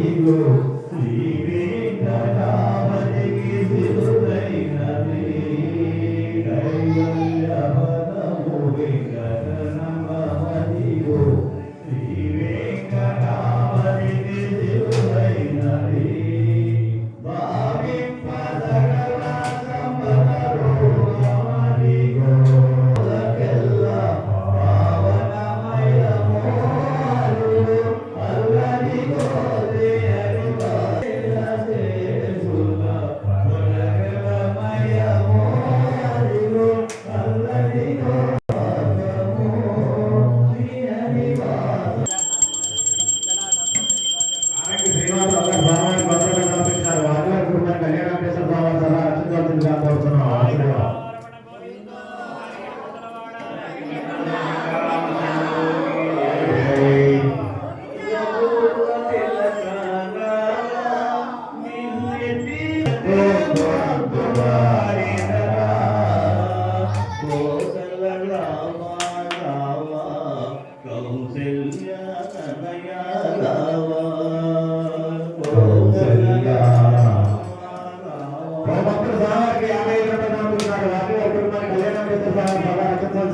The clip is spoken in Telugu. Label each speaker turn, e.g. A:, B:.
A: 一个自己
B: స్వామివారి భద్రత కల్పించారు ఆదివారి కుటుంబాన్ని కళ్యాణేశ్వర స్వామి సలహా అర్చించవలసిందిగా కోరుతున్నాం ఆశీర్వాదం
A: Rama.